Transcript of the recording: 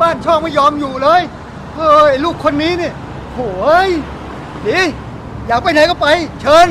บ้านช่องไม่ยอมอยู่เลย เฮ้ย ลูกคนนี้นี่โหยดีอยากไปไหนก็ไป เชิญ